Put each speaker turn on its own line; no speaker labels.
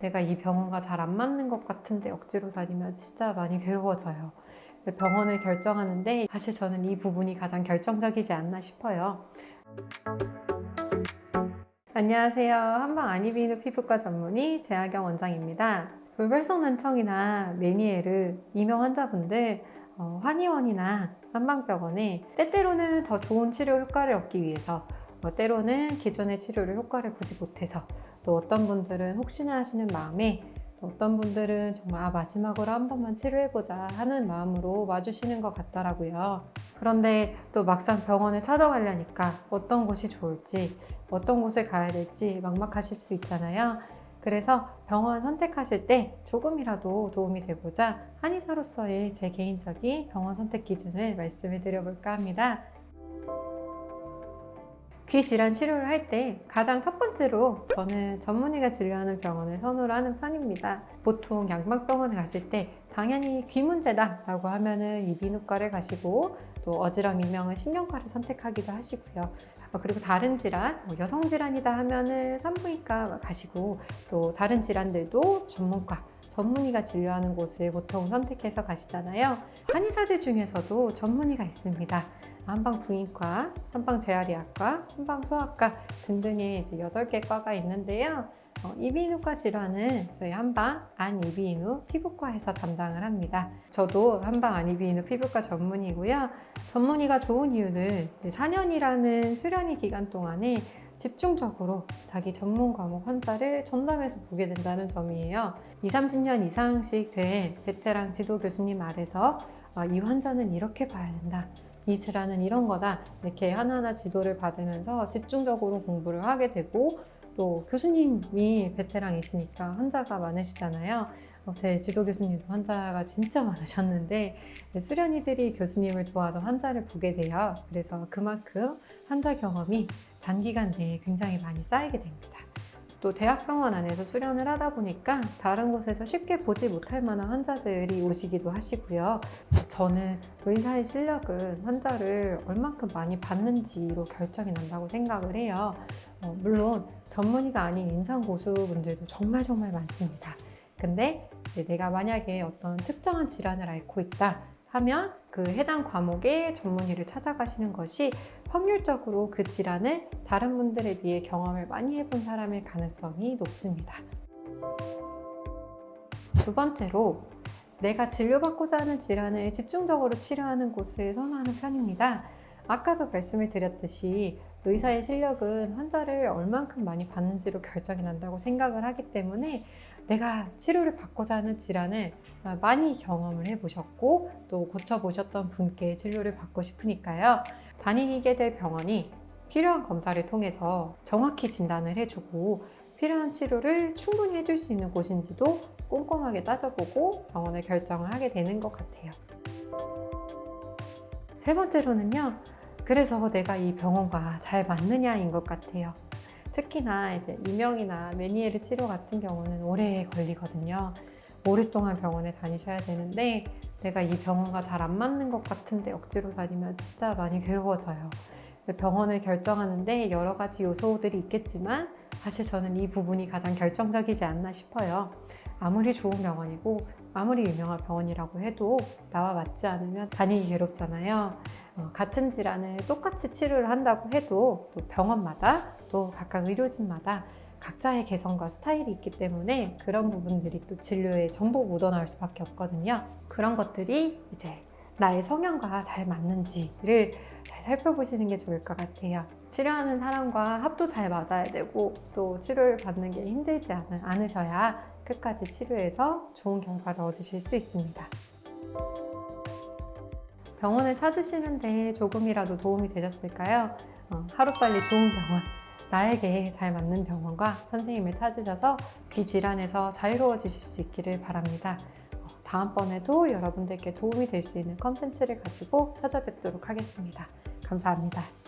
내가 이 병원과 잘 안 맞는 것 같은데 억지로 다니면 진짜 많이 괴로워져요. 병원을 결정하는데 사실 저는 이 부분이 가장 결정적이지 않나 싶어요. 안녕하세요. 한방 아니비누 피부과 전문의 재하경 원장입니다. 돌발성 난청이나 메니에르 이명 환자분들 어, 한의원이나 한방병원에 때때로는 더 좋은 치료 효과를 얻기 위해서 어, 때로는 기존의 치료를 효과를 보지 못해서 또 어떤 분들은 혹시나 하시는 마음에 또 어떤 분들은 정말 아, 마지막으로 한 번만 치료해보자 하는 마음으로 와주시는 것 같더라고요. 그런데 또 막상 병원을 찾아가려니까 어떤 곳이 좋을지 어떤 곳을 가야 될지 막막하실 수 있잖아요. 그래서 병원 선택하실 때 조금이라도 도움이 되고자 한의사로서의 제 개인적인 병원 선택 기준을 말씀을 드려볼까 합니다. 귀 질환 치료를 할 때 가장 첫 번째로 저는 전문의가 진료하는 병원을 선호를 하는 편입니다. 보통 양막병원에 가실 때 당연히 귀 문제다 라고 하면은 이비인후과를 가시고 또 어지럼 이명은 신경과를 선택하기도 하시고요. 어, 그리고 다른 질환, 뭐 여성 질환이다 하면은 산부인과 가시고 또 다른 질환들도 전문과 전문의가 진료하는 곳을 보통 선택해서 가시잖아요. 한의사들 중에서도 전문의가 있습니다. 한방 부인과, 한방 재활의학과, 한방 소아과 등등의 이제 8개 과가 있는데요. 어, 이비인후과 질환은 저희 한방 안이비인후 피부과에서 담당을 합니다. 저도 한방 안이비인후 피부과 전문이고요. 전문의가 좋은 이유는 4년이라는 수련의 기간 동안에 집중적으로 자기 전문 과목 환자를 전담해서 보게 된다는 점이에요. 2, 30년 이상씩 된 베테랑 지도 교수님 아래서 아, 이 환자는 이렇게 봐야 된다. 이 질환은 이런 거다. 이렇게 하나하나 지도를 받으면서 집중적으로 공부를 하게 되고 또 교수님이 베테랑이시니까 환자가 많으시잖아요. 어, 제 지도 교수님도 환자가 진짜 많으셨는데 네, 수련이들이 교수님을 도와서 환자를 보게 돼요. 그래서 그만큼 환자 경험이 단기간 내에 굉장히 많이 쌓이게 됩니다. 또 대학병원 안에서 수련을 하다 보니까 다른 곳에서 쉽게 보지 못할 만한 환자들이 오시기도 하시고요. 저는 의사의 실력은 환자를 얼만큼 많이 봤는지로 결정이 난다고 생각을 해요. 어, 물론 전문의가 아닌 임상 고수분들도 정말 정말 많습니다. 근데 이제 내가 만약에 어떤 특정한 질환을 앓고 있다 하면 그 해당 과목의 전문의를 찾아가시는 것이 확률적으로 그 질환을 다른 분들에 비해 경험을 많이 해본 사람일 가능성이 높습니다. 두 번째로 내가 진료받고자 하는 질환을 집중적으로 치료하는 곳을 선호하는 편입니다. 아까도 말씀을 드렸듯이 의사의 실력은 환자를 얼만큼 많이 받는지로 결정이 난다고 생각을 하기 때문에 내가 치료를 받고자 하는 질환을 많이 경험을 해보셨고 또 고쳐보셨던 분께 진료를 받고 싶으니까요. 다니게 될 병원이 필요한 검사를 통해서 정확히 진단을 해주고 필요한 치료를 충분히 해줄 수 있는 곳인지도 꼼꼼하게 따져보고 병원을 결정을 하게 되는 것 같아요. 세 번째로는요. 그래서 내가 이 병원과 잘 맞느냐인 것 같아요. 특히나 이제 이명이나 메니에르 치료 같은 경우는 오래 걸리거든요. 오랫동안 병원에 다니셔야 되는데 내가 이 병원과 잘 안 맞는 것 같은데 억지로 다니면 진짜 많이 괴로워져요. 병원을 결정하는데 여러 가지 요소들이 있겠지만 사실 저는 이 부분이 가장 결정적이지 않나 싶어요. 아무리 좋은 병원이고 아무리 유명한 병원이라고 해도 나와 맞지 않으면 다니기 괴롭잖아요. 어, 같은 질환을 똑같이 치료를 한다고 해도 또 병원마다 또 각각 의료진마다 각자의 개성과 스타일이 있기 때문에 그런 부분들이 또 진료에 전부 묻어나올 수밖에 없거든요. 그런 것들이 이제 나의 성향과 잘 맞는지를 잘 살펴보시는 게 좋을 것 같아요. 치료하는 사람과 합도 잘 맞아야 되고 또 치료를 받는 게 힘들지 않, 않으셔야 끝까지 치료해서 좋은 결과를 얻으실 수 있습니다. 병원을 찾으시는데 조금이라도 도움이 되셨을까요? 어, 하루빨리 좋은 병원, 나에게 잘 맞는 병원과 선생님을 찾으셔서 귀 질환에서 자유로워지실 수 있기를 바랍니다. 어, 다음번에도 여러분들께 도움이 될 수 있는 컨텐츠를 가지고 찾아뵙도록 하겠습니다. 감사합니다.